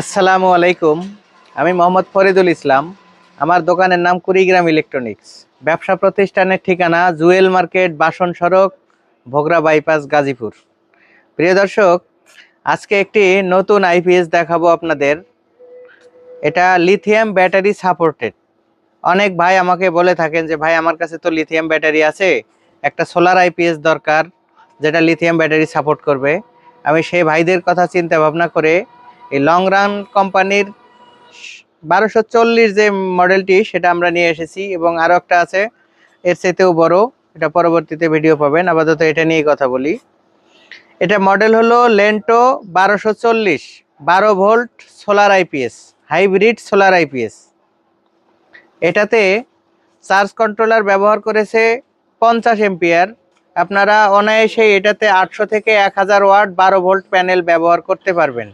আসসালামু আলাইকুম। আমি মোহাম্মদ ফরিদুল ইসলাম। আমার দোকানের নাম কুড়িগ্রাম ইলেকট্রনিক্স। ব্যবসা প্রতিষ্ঠানের ঠিকানা জুয়েল মার্কেট, বাসন সড়ক, ভোগরা বাইপাস, গাজীপুর। প্রিয় দর্শক, আজকে একটি নতুন আইপিএস দেখাবো আপনাদের। এটা লিথিয়াম ব্যাটারি সাপোর্টেড। অনেক ভাই আমাকে বলে থাকেন যে, ভাই, আমার কাছে তো লিথিয়াম ব্যাটারি আছে। একটা সোলার আইপিএস দরকার, যেটা লিথিয়াম ব্যাটারি সাপোর্ট করবে। আমি সেই ভাইদের কথা চিন্তা ভাবনা করে এই লং রান কোম্পানির বারোশো চল্লিশ যে মডেলটি সেটা আমরা নিয়ে এসেছি। এবং আরও একটা আছে, এর চাইতেও বড়, এটা পরবর্তীতে ভিডিও পাবেন। আপাতত এটা নিয়ে কথা বলি। এটা মডেল হলো লেন্টো বারোশো চল্লিশ, বারো volt solar IPS hybrid solar IPS এটাতে চার্জ কন্ট্রোলার ব্যবহার করেছে পঞ্চাশ এম্পিয়ার আপনারা অনায়াসে এটাতে আটশো থেকে এক হাজার ওয়াট বারো ভোল্ট প্যানেল ব্যবহার করতে পারবেন।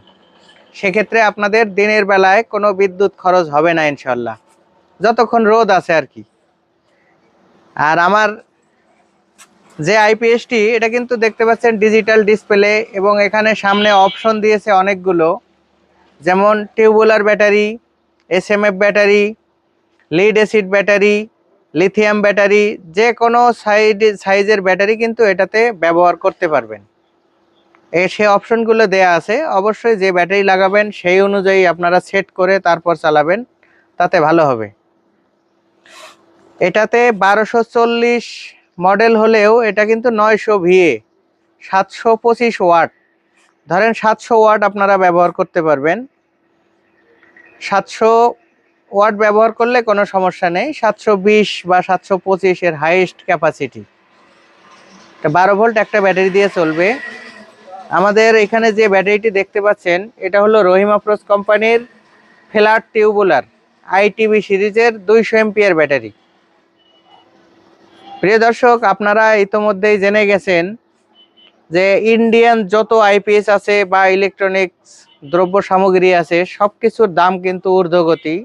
সেক্ষেত্রে আপনাদের দিনের বেলায় কোনো বিদ্যুৎ খরচ হবে না ইনশাল্লাহ যতক্ষণ রোদ আছে আর কি। আর আমার যে আইপিএসটি এটা কিন্তু দেখতে পাচ্ছেন ডিজিটাল ডিসপ্লে এবং এখানে সামনে অপশন দিয়েছে অনেকগুলো। যেমন tubular battery S M F battery, lead acid battery, lithium battery, যে কোনো সাইড, সাইজের ব্যাটারি কিন্তু এটাতে ব্যবহার করতে পারবেন। সে অপশনগুলো দেয়া আছে। অবশ্যই যে ব্যাটারি লাগাবেন সেই অনুযায়ী আপনারা সেট করে তারপর চালাবেন, তাতে ভালো হবে। এটাতে বারোশো চল্লিশ মডেল হলেও এটা কিন্তু নয়শো ভিএ সাতশো পঁচিশ ওয়াট। ধরেন সাতশো ওয়াট আপনারা ব্যবহার করতে পারবেন। সাতশো ওয়াট ব্যবহার করলে কোনো সমস্যা নেই, সাতশো বিশ বা সাতশো পঁচিশের হাইয়েস্ট ক্যাপাসিটি বারো ভোল্ট একটা ব্যাটারি দিয়ে চলবে। আমাদের এখানে যে ব্যাটারিটি দেখতে পাচ্ছেন, এটা হলো রহিম আফরোজ কোম্পানির ফ্ল্যাট টিউবুলার, আইটিভি সিরিজের দুইশো এমপিয়ার ব্যাটারি। প্রিয় দর্শক, আপনারা ইতোমধ্যেই জেনে গেছেন যে ইন্ডিয়ান যত আইপিএস আছে বা ইলেকট্রনিক্স দ্রব্য সামগ্রী আছে সব কিছুর দাম কিন্তু ঊর্ধ্বগতি।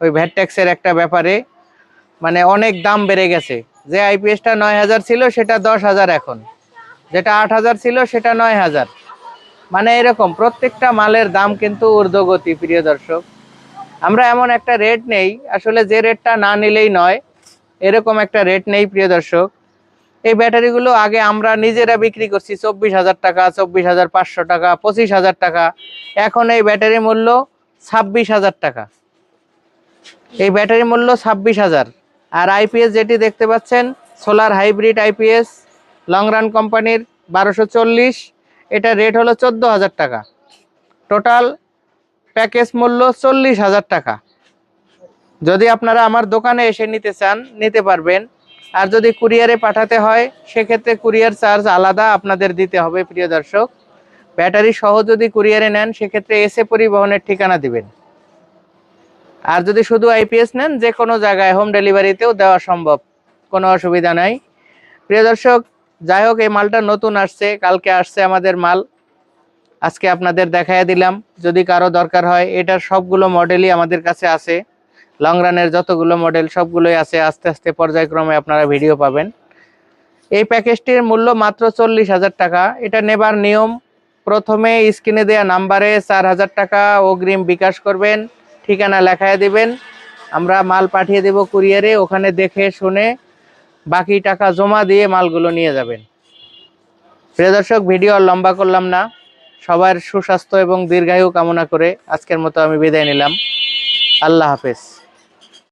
ওই ভ্যাট ট্যাক্সের একটা ব্যাপারে মানে অনেক দাম বেড়ে গেছে। যে আইপিএসটা নয় হাজার ছিল, সেটা দশ হাজার এখন। যেটা আট হাজার ছিল, সেটা নয় হাজার। মানে এরকম, প্রত্যেকটা মালের দাম কিন্তু ঊর্ধ্বগতি, প্রিয় দর্শক। আমরা এমন একটা রেট নেই, আসলে যে রেটটা না নিলেই নয়, এরকম একটা রেট নেই, প্রিয় দর্শক। এই ব্যাটারিগুলো আগে আমরা নিজেরা বিক্রি করছি, চব্বিশ হাজার টাকা, চব্বিশ হাজার পাঁচশো টাকা, পঁচিশ হাজার টাকা। এখন এই ব্যাটারি মূল্য ছাব্বিশ হাজার টাকা। এই ব্যাটারি মূল্য ছাব্বিশ হাজার। আর আইপিএস যেটি দেখতে পাচ্ছেন solar hybrid IPS long run কোম্পানির বারোশো চল্লিশ, এটা রেট হলো চোদ্দ হাজার টাকা। টোটাল প্যাকেজ মূল্য চল্লিশ হাজার টাকা। যদি আপনারা আমার দোকানে এসে নিতে চান, নিতে পারবেন। আর যদি কুরিয়ারে পাঠাতে হয়, সেক্ষেত্রে কুরিয়ার চার্জ আলাদা আপনাদের দিতে হবে, প্রিয় দর্শক। ব্যাটারি সহ যদি কুরিয়ারে নেন, সেক্ষেত্রে এসে পরিবহনের ঠিকানা দিবেন। আর যদি শুধু আইপিএস নেন, যে কোনো জায়গায় হোম ডেলিভারিতেও দেওয়া সম্ভব, কোনো অসুবিধা নাই। প্রিয় দর্শক যাই হোক, এই মালটা নতুন আসছে, কালকে আসছে আমাদের মাল। আজকে আপনাদের দেখাইয়া দিলাম, যদি কারও দরকার হয় এটার সবগুলো মডেলই আমাদের কাছে আছে। লং রানের যতগুলো মডেল সবগুলোই আছে। আস্তে আস্তে পর্যায়ক্রমে আপনারা ভিডিও পাবেন। এই প্যাকেজটির মূল্য মাত্র চল্লিশ হাজার টাকা। এটা নেবার নিয়ম, প্রথমে স্ক্রিনে দেওয়া নাম্বারে চার হাজার টাকা অগ্রিম বিকাশ করবেন। ঠিকানা লেখায় দিবেন। আমরা মাল পাঠিয়ে দেব কুরিয়ারে ওখানে দেখে শুনে বাকি টাকা জমা দিয়ে মালগুলো নিয়ে যাবেন। প্রিয় দর্শক, ভিডিও লম্বা করলাম না। সবার সুস্বাস্থ্য এবং দীর্ঘায়ু কামনা করে আজকের মতো আমি বিদায় নিলাম। আল্লাহ হাফেজ।